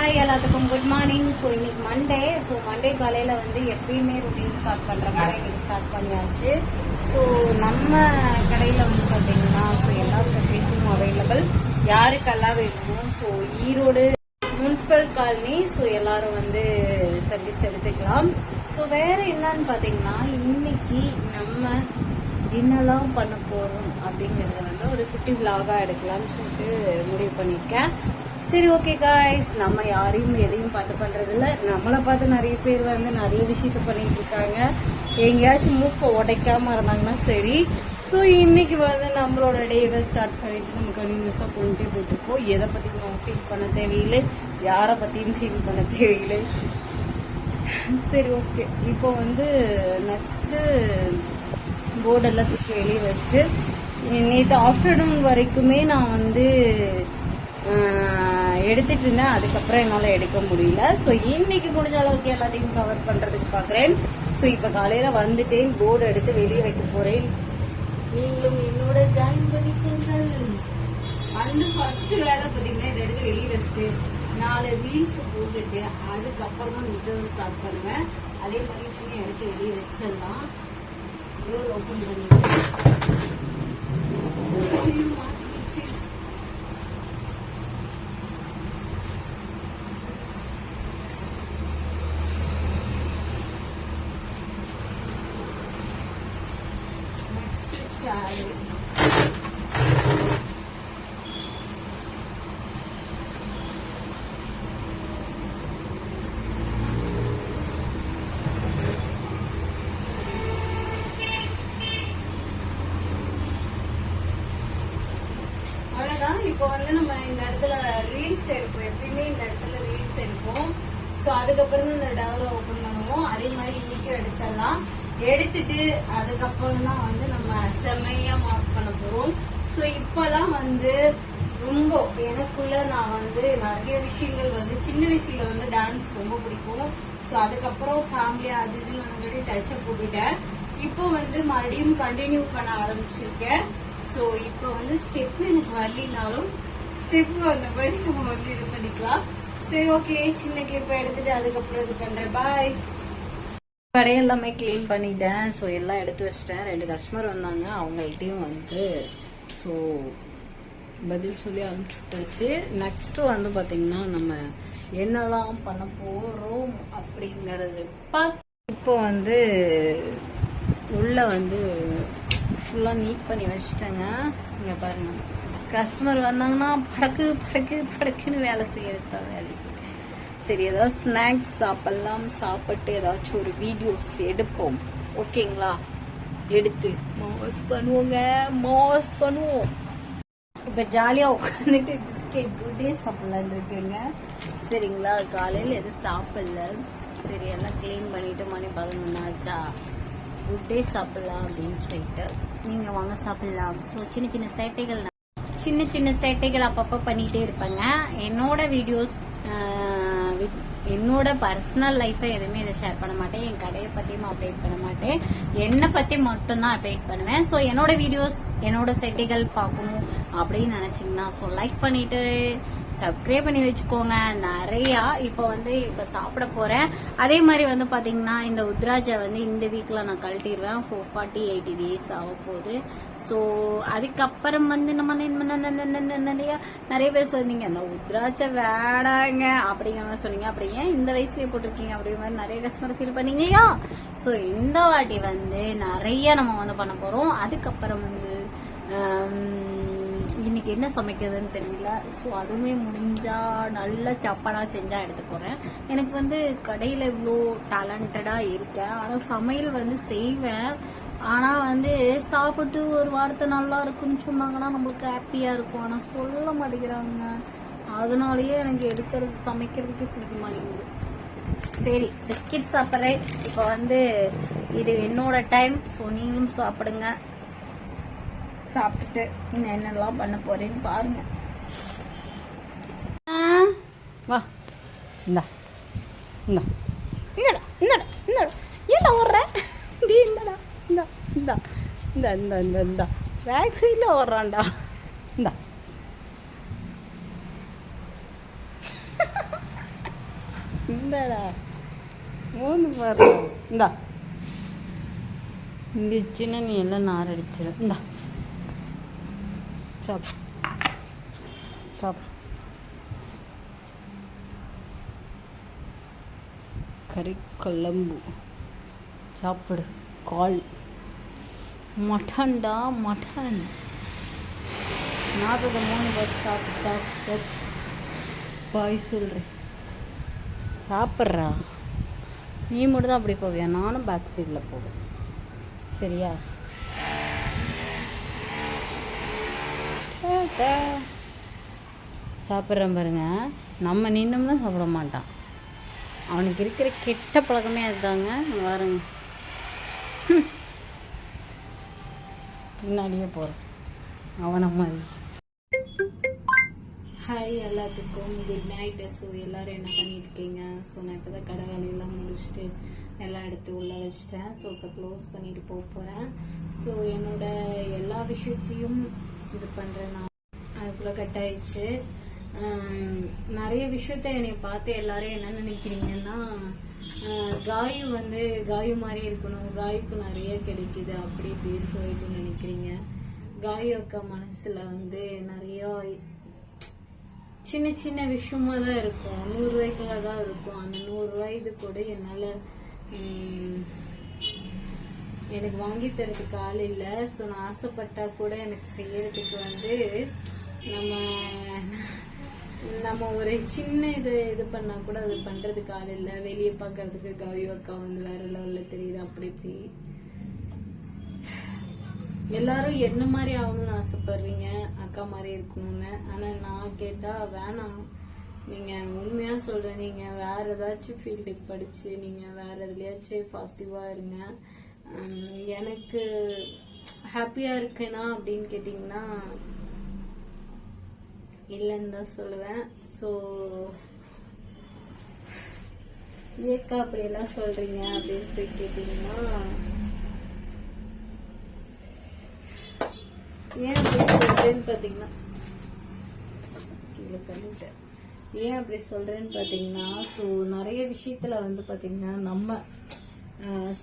Hi எல்லாத்துக்கும் good morning so இன்னைக்கு Monday so Monday காலையில் வந்து எப்பயுமே ரொட்டீன் ஸ்டார்ட் பண்ணுற மாதிரி இன்னைக்கு ஸ்டார்ட் பண்ணியாச்சு. ஸோ நம்ம கடையில் வந்து பார்த்தீங்கன்னா ஸோ எல்லா சர்வீஸும் அவைலபிள் யாருக்கெல்லாம் வேணுமோ so Erode municipal colony so எல்லாரும் வந்து சர்வீஸ் எடுத்துக்கலாம். ஸோ வேற என்னன்னு பார்த்தீங்கன்னா இன்னைக்கு நம்ம என்னெல்லாம் பண்ண போகிறோம் அப்படிங்கிறத வந்து ஒரு குட்டி விலாகா எடுக்கலாம்னு சொல்லிட்டு முடிவு பண்ணியிருக்கேன். சரி ஓகே காய்ஸ் நம்ம யாரையும் எதையும் பார்த்து பண்ணுறதில்ல நம்மளை பார்த்து நிறைய பேர் வந்து நிறைய விஷயத்த பண்ணிட்டு இருக்காங்க. எங்கேயாச்சும் மூக்கை உடைக்காமல் இருந்தாங்கன்னா சரி. ஸோ இன்றைக்கி வந்து நம்மளோட டேவை ஸ்டார்ட் பண்ணிட்டு நம்ம கண்டினியூஸாக கொண்டுட்டே போயிட்டுருப்போம் எதை பற்றியும் நம்ம ஃபீல் பண்ண தேவையில்லை. யாரை பற்றியும் ஃபீல் பண்ண தேவையில்லை. சரி ஓகே இப்போ வந்து நெக்ஸ்ட்டு போர்டெல்லாம் தூக்கி வெளியே வச்சுட்டு நேற்று ஆஃப்டர்நூன் வரைக்குமே நான் வந்து எடுத்துட்டு இருந்தேன் அதுக்கப்புறம் என்னால் எடுக்க முடியல. ஸோ இன்னைக்கு முடிஞ்ச அளவுக்கு எல்லாத்தையும் கவர் பண்ணுறதுக்கு பார்க்குறேன் ஸோ இப்போ காலையில் வந்துட்டேன். போர்டு எடுத்து வெளியே வைக்க போகிறேன் நீங்களும் என்னோட ஜாயின் பண்ணிக்கீங்கள். வந்து ஃபர்ஸ்ட் வேலை பார்த்தீங்கன்னா இதை எடுத்து வெளியே வச்சுட்டு நாலு ரீல்ஸ் போட்டுட்டு அதுக்கப்புறம் தான் ஸ்டார்ட் பண்ணுவேன் அதே மாதிரி துணி எடுத்து வெளியே வச்சிடலாம். டோர் ஓப்பன் பண்ணிடுவேன் இப்போ வந்து நம்ம இந்த இடத்துல ரீல்ஸ் எடுப்போம். எப்பயுமே இந்த இடத்துல ரீல்ஸ் எடுப்போம். ஸோ அதுக்கப்புறம் தான் இந்த டவரை ஓப்பன் பண்ணுவோம். அதே மாதிரி இன்னைக்கும் எடுத்துடலாம் எடுத்துட்டு அதுக்கப்புறம் தான் வந்து நம்ம செம்மையா மாஸ் பண்ண போறோம். ஸோ இப்போலாம் வந்து ரொம்ப எனக்குள்ள நான் வந்து நிறைய விஷயங்கள் வந்து சின்ன வயசுல வந்து டான்ஸ் ரொம்ப பிடிக்கும். ஸோ அதுக்கப்புறம் ஃபேமிலி அது இதுன்னு வந்துட்டு டச்சப் போட்டுட்டேன் இப்போ வந்து மறுபடியும் கண்டினியூ பண்ண ஆரம்பிச்சிருக்கேன். ஸோ இப்போ வந்து ஸ்டெப் எனக்கு வரலினாலும் ஸ்டெப் அந்த மாதிரி நம்ம வந்து இது பண்ணிக்கலாம். சரி ஓகே சின்ன கிளிப்பை எடுத்துட்டு அதுக்கப்புறம் இது பண்ணுறேன் பாய் கடையெல்லாமே க்ளீன் பண்ணிட்டேன். ஸோ எல்லாம் எடுத்து வச்சிட்டேன். ரெண்டு கஸ்டமர் வந்தாங்க. அவங்கள்ட்டையும் வந்து ஸோ பதில் சொல்லி அனுப்பிச்சு விட்டாச்சு நெக்ஸ்ட்டு வந்து பார்த்தீங்கன்னா நம்ம என்னெல்லாம் பண்ண போகிறோம் அப்படிங்கிறது. பா இப்போ வந்து உள்ளே வந்து ஃபுல்லாக நீட் பண்ணி வச்சுட்டேங்க. இங்கே பாருங்க. கஸ்டமர் வந்தாங்கன்னா படக்கு படக்கு படக்குன்னு வேலை செய்யறது தான் வேலை. சரி ஏதாவது ஸ்நாக்ஸ் சாப்பிட்லாம் சாப்பிட்டு ஏதாச்சும் ஒரு வீடியோஸ் எடுப்போம். ஓகேங்களா? எடுத்து மாஸ் பண்ணுவோங்க. மாஸ் பண்ணுவோம். இப்போ ஜாலியாக உட்காந்துட்டு பிஸ்கெட் குட்டே சாப்பிட்லான் இருக்குங்க. சரிங்களா? காலையில் எதுவும் சாப்பிடல. சரி எல்லாம் க்ளீன் பண்ணிட்டு மணி பதினொன்று ஆச்சா குட்டே சாப்பிடலாம் அப்படின்னு சொல்லிட்டு. நீங்கள் வாங்க சாப்பிடலாம். ஸோ சின்ன சின்ன சேட்டைகள் சின்ன சின்ன சேட்டைகள் அப்பப்போ பண்ணிகிட்டே இருப்பேங்க. என்னோட வீடியோஸ் என்னோட பர்சனல் லைஃப்பை எதுவுமே இதை ஷேர் பண்ண மாட்டேன். என் கடையை பற்றியும் அப்டேட் பண்ண மாட்டேன். என்னை பற்றி மட்டும்தான் அப்டேட் பண்ணுவேன். ஸோ என்னோட வீடியோஸ் என்னோட செட்டிகள் பார்க்கணும் அப்படின்னு நினச்சிங்கன்னா ஸோ லைக் பண்ணிட்டு சப்ஸ்கிரைப் பண்ணி வச்சுக்கோங்க. நிறையா இப்போ வந்து இப்போ சாப்பிட போகிறேன் அதே மாதிரி வந்து பார்த்தீங்கன்னா இந்த உத்ராஜை வந்து இந்த வீக்கில் நான் கழட்டிடுவேன் ஃபோர் ஃபார்ட்டி எயிட்டி டேஸ் ஆக போகுது. ஸோ அதுக்கப்புறம் வந்து நம்ம என்ன- நிறைய நிறைய பேர் சொன்னீங்க அந்த உத்ராஜை வேடாங்க அப்படிங்கிற மாதிரி சொன்னீங்க. அப்படி ஏன் இந்த வயசுலேயே போட்டிருக்கீங்க? அப்படிங்கிற மாதிரி நிறைய கஸ்டமர் ஃபீல் பண்ணீங்க இல்லையா? ஸோ இந்த வாட்டி வந்து நிறைய நம்ம வந்து பண்ண போகிறோம் அதுக்கப்புறம் வந்து இன்னைக்கு என்ன சமைக்கிறதுன்னு தெரியல. ஸோ அதுவுமே முடிஞ்சா நல்ல சப்பாடா செஞ்சா எடுத்து போறேன். எனக்கு வந்து கடையில் இவ்வளோ டேலண்டடாக இருக்கேன். ஆனால் சமையல் வந்து செய்வேன். ஆனால் வந்து சாப்பிட்டு ஒரு வார்த்தை நல்லா இருக்குன்னு சொன்னாங்கன்னா நம்மளுக்கு ஹாப்பியாக இருக்கும். ஆனால் சொல்ல மாட்டேங்கிறாங்க. அதனாலயே எனக்கு எடுக்கிறது சமைக்கிறதுக்கே பிடிக்க மாட்டேங்குது சரி பிஸ்கெட் சாப்பிட்றேன். இப்போ வந்து இது என்னோட டைம் ஸோ நீங்களும் சாப்பிடுங்க. சாப்பிட்டுட்டு நான் என்னெல்லாம் பண்ண போறேன்னு பாருங்க. வா. இந்தா. இந்தா. இந்தடா. இந்தடா. இந்தடா. ஏன்டா ஓடுற? டீ இந்தடா. இந்தா. இந்தா. இந்த இந்த இந்த இந்த. பேக் சைடில் ஓடுறான்டா. இந்தா. இந்தடா. ஓன்னு பாரு. இந்தா. சின்ன நீ எல்லாம் நார் அடிச்சிடும் இந்தா. சாப் சாப் கறி சாப்பிடு. கால். மட்டன்டா மட்டன். நாற்பது மூணு பஸ் சாப்பிட்டு சாப்பிட்டு சாப்பிட்டு. பாய் சொல்கிறேன் சாப்பிட்றா. நீ மட்டும் தான் அப்படி போவியா? நானும் பேக் சைடில் போவேன். சரியா? டாடா. சாப்பிட்றேன் பாருங்க. நம்ம நின்னோம்னா சாப்பிட மாட்டான். அவனுக்கு இருக்கிற கெட்ட பழக்கமே அதுதாங்க. பாருங்க. பின்னாடியே போகிறேன் அவனை மாதிரி. ஹாய் எல்லாத்துக்கும். குட் நைட் ஸோ எல்லோரும் என்ன பண்ணியிருக்கீங்க? ஸோ நான் இப்போ தான் கடை வேலையெல்லாம் முடிச்சுட்டு எல்லாம் எடுத்து உள்ளே வச்சிட்டேன். ஸோ இப்போ க்ளோஸ் பண்ணிட்டு போக போகிறேன் ஸோ என்னோட எல்லா விஷயத்தையும் இது பண்ணுறேன் நான். அதுக்குள்ளே கட் ஆயிடுச்சு. நிறைய விஷயத்த என்னை பார்த்து எல்லாரும் என்ன நினைக்கிறீங்கன்னா காயு வந்து காயு மாதிரி இருக்கணும் காயுக்கு நிறைய கிடைக்குது அப்படி இப்படி சொல்லிட்டு நினைக்கிறீங்க. காயு அக்கா மனசுல வந்து நிறைய சின்ன சின்ன விஷயமா தான் இருக்கும். நூறு ரூபாய்க்குள்ள தான் இருக்கும். அந்த நூறு ரூபாய் இது கூட என்னால எனக்கு வாங்கி தரதுக்கு ஆள் இல்லை. ஸோ நான் ஆசைப்பட்டா கூட எனக்கு செய்யறதுக்கு வந்து நம்ம நம்ம ஒரு சின்ன இது இது பண்ணா கூட அது பண்றதுக்கு ஆள் இல்லை. வெளியே பார்க்கறதுக்கு கவியோ அக்கா வந்து வேற லெவல்ல தெரியுது அப்படி இப்படி. எல்லாரும் என்ன மாதிரி ஆகணும்னு ஆசைப்படுறீங்க? அக்கா மாதிரி இருக்கணும்னு. ஆனா நான் கேட்டா வேணாம். நீங்க உண்மையா சொல்றேன் நீங்க வேற ஏதாச்சும் ஃபீல்டுக்கு படிச்சு நீங்க வேற எதுலயாச்சும் பாசிட்டிவா இருங்க. எனக்கு ஹாப்பியா இருக்கேனா அப்படின்னு கேட்டீங்கன்னா இல்லைன்னு தான் சொல்லுவேன். ஸோ ஏக்கா அப்படியெல்லாம் சொல்றீங்க அப்படின்னு சொல்லி கேட்டிங்கன்னா ஏன் அப்படி சொல்றேன்னு பார்த்தீங்கன்னா கீழே பண்ணிட்டேன் ஏன் அப்படி சொல்றேன்னு பார்த்தீங்கன்னா ஸோ நிறைய விஷயத்துல வந்து பார்த்தீங்கன்னா நம்ம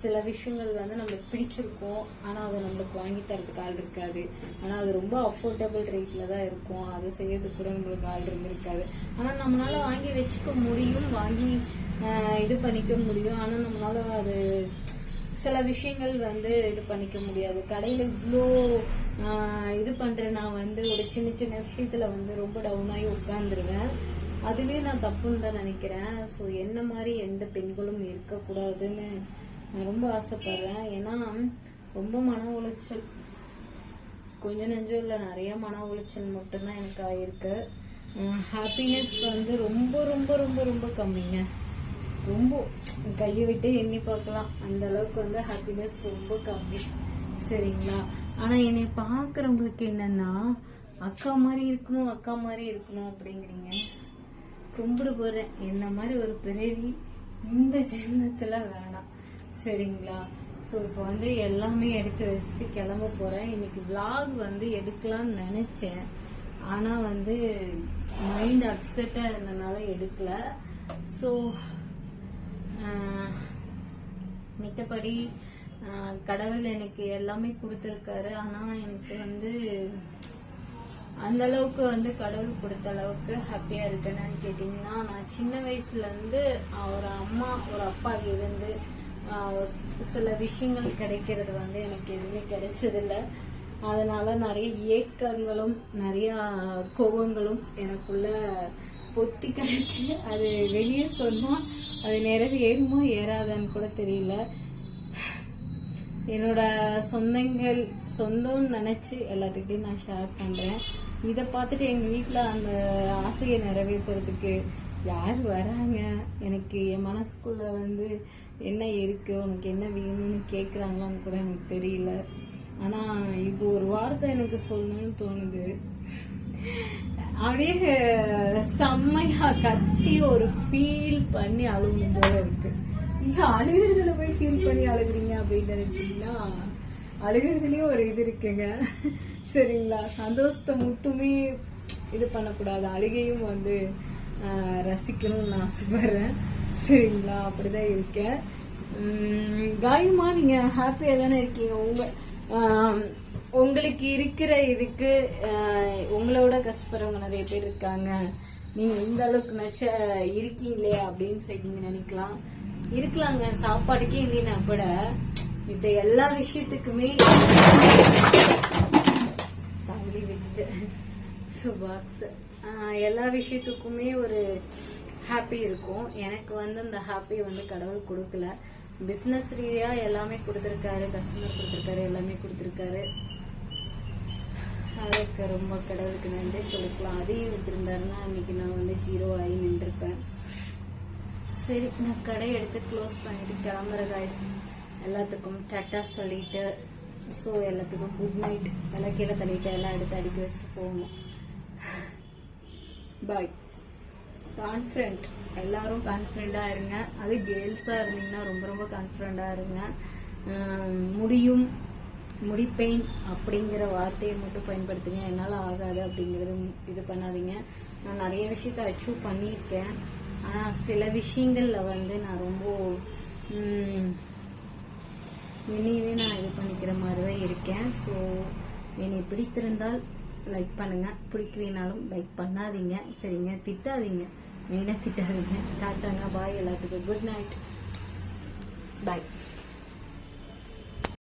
சில விஷயங்கள் வந்து நம்மளுக்கு பிடிச்சிருக்கும். ஆனால் அதை நம்மளுக்கு வாங்கி தரதுக்கு ஆள் இருக்காது. ஆனால் அது ரொம்ப அஃபோர்டபுள் ரேட்டில் தான் இருக்கும். அதை செய்யறதுக்கு கூட நம்மளுக்கு ஆள் இருந்திருக்காது ஆனால் நம்மளால வாங்கி வச்சுக்க முடியும் வாங்கி இது பண்ணிக்க முடியும். ஆனால் நம்மளால அது சில விஷயங்கள் வந்து இது பண்ணிக்க முடியாது. கடையில் இவ்வளோ இது பண்றேன். நான் வந்து ஒரு சின்ன சின்ன விஷயத்தில் வந்து ரொம்ப டவுன் ஆகி உட்காந்துருவேன் அதுவே நான் தப்புன்னு தான் நினைக்கிறேன். ஸோ என்ன மாதிரி எந்த பெண்களும் இருக்கக்கூடாதுன்னு நான் ரொம்ப ஆசைப்படுறேன். ஏன்னா ரொம்ப மன உளைச்சல். கொஞ்சம் நெஞ்சம் இல்லை நிறைய மன உளைச்சல் மட்டும்தான் எனக்கு ஆயிருக்கு. ஹாப்பினஸ் வந்து ரொம்ப ரொம்ப ரொம்ப ரொம்ப கம்மிங்க. ரொம்ப கையை விட்டு எண்ணி பார்க்கலாம். அந்த அளவுக்கு வந்து ஹாப்பினஸ் ரொம்ப கம்மி. சரிங்களா? ஆனால் என்னை பார்க்குறவங்களுக்கு என்னன்னா அக்கா மாதிரி இருக்கணும் அக்கா மாதிரி இருக்கணும் அப்படிங்கிறீங்க. கும்பிடு போகிறேன் என்ன மாதிரி ஒரு பிறவி இந்த ஜென்மத்தில் வேணாம். சரிங்களா? ஸோ இப்போ வந்து எல்லாமே எடுத்து வச்சு கிளம்ப போகிறேன் இன்னைக்கு vlog வந்து எடுக்கலாம்னு நினச்சேன். ஆனால் வந்து மைண்ட் அப்செட்டாக இருந்தனால எடுக்கல. ஸோ மித்தபடி கடவுள் எனக்கு எல்லாமே கொடுத்துருக்காரு. ஆனால் எனக்கு வந்து அந்த அளவுக்கு வந்து கடவுள் கொடுத்த அளவுக்கு ஹாப்பியா இருக்கேன்னு கேட்டீங்கன்னா நான் சின்ன வயசுல இருந்து ஒரு அம்மா ஒரு அப்பா இருந்து சில விஷயங்கள் கிடைக்கிறது வந்து எனக்கு எதுவுமே கிடைச்சதில்ல. அதனால நிறைய ஏக்கங்களும் நிறைய கோபங்களும் எனக்குள்ள பொத்தி கிடக்கு. அது வெளியே சொன்னால் அது நிறைவேறுமா ஏறாதான்னு கூட தெரியல. என்னோட சொந்தங்கள் சொந்தம்னு நினச்சி எல்லாத்துக்கிட்டையும் நான் ஷேர் பண்ணுறேன் இதை பார்த்துட்டு எங்கள் வீட்டில் அந்த ஆசையை நிறைவேற்றுறதுக்கு யார் வராங்க? எனக்கு என் மனசுக்குள்ள வந்து என்ன இருக்கு? உனக்கு என்ன வேணும்னு கேட்குறாங்களான்னு கூட எனக்கு தெரியல. ஆனா இப்போ ஒரு வார்த்தை எனக்கு சொல்லணும்னு தோணுது. அப்படியே செம்மையா கத்தி ஒரு ஃபீல் பண்ணி அழுகும் போல இருக்கு. நீங்க அழுகிறதுல போய் ஃபீல் பண்ணி அழுகுறீங்க அப்படின்னு நினைச்சீங்கன்னா அழுகிறதுலயும் ஒரு இது இருக்குங்க. சரிங்களா? சந்தோஷத்தை மட்டுமே இது பண்ணக்கூடாது. அழுகையும் வந்து ரசிக்கணும்னு நான் ஆசைப்படுறேன். சரிங்களா? அப்படிதான் இருக்கேன். காயமா நீங்க ஹாப்பியா தானே இருக்கீங்க? உங்க உங்களுக்கு இருக்கிற இதுக்கு உங்களோட கஷ்டப்படுறவங்க நிறைய பேர் இருக்காங்க. நீங்க இந்த அளவுக்கு நச்ச இருக்கீங்களே அப்படின்னு சொல்லி நீங்க நினைக்கலாம். இருக்கலாங்க. சாப்பாடுக்கே இல்லைன்னா கூட இந்த எல்லா விஷயத்துக்குமே தள்ளி விட்டுட்டு சுபாக்ஸ் எல்லா விஷயத்துக்குமே ஒரு ஹாப்பி இருக்கும். எனக்கு வந்து அந்த ஹாப்பி வந்து கடவுள் கொடுக்கல. பிஸ்னஸ் ரீதியாக எல்லாமே கொடுத்துருக்காரு கஸ்டமர் கொடுத்துருக்காரு எல்லாமே கொடுத்துருக்காரு. அதுக்கு ரொம்ப கடவுளுக்கு நன்றி சொல்லிக்கலாம். அதையும் விட்டுருந்தாருன்னா இன்னைக்கு நான் வந்து ஜீரோ ஆகி நின்றுருப்பேன் சரி நான் கடை எடுத்து க்ளோஸ் பண்ணிட்டு கிளம்புற காய்ஸ் எல்லாத்துக்கும் டட்டா சொல்லிட்டு ஸோ எல்லாத்துக்கும் குட் நைட் எல்லாம் கீழே தள்ளிட்டு எல்லாம் எடுத்து அடிக்க வச்சுட்டு போகணும் பாய் கான்ஃபிடென்ட் எல்லாரும் கான்ஃபிடென்ட்டாக இருங்க. அது கேர்ள்ஸாக இருந்தீங்கன்னா ரொம்ப ரொம்ப கான்ஃபிடென்ட்டாக இருங்க. முடியும். முடிப்பேன் அப்படிங்கிற வார்த்தையை மட்டும் பயன்படுத்துங்க. என்னால் ஆகாது அப்படிங்கிறது இது பண்ணாதீங்க. நான் நிறைய விஷயத்த அச்சீவ் பண்ணியிருக்கேன். ஆனால் சில விஷயங்களில் வந்து நான் ரொம்ப ம், என்னையவே நான் இது பண்ணிக்கிற மாதிரி தான் இருக்கேன். ஸோ என்னை பிடித்திருந்தால் லைக் பண்ணுங்க. பிடிக்கலைனாலும் லைக் பண்ணாதீங்க. சரிங்க. திட்டாதீங்க. மெயினாக திட்டாதீங்க. டாட்டாங்க பாய் எல்லாத்துக்கும். Good night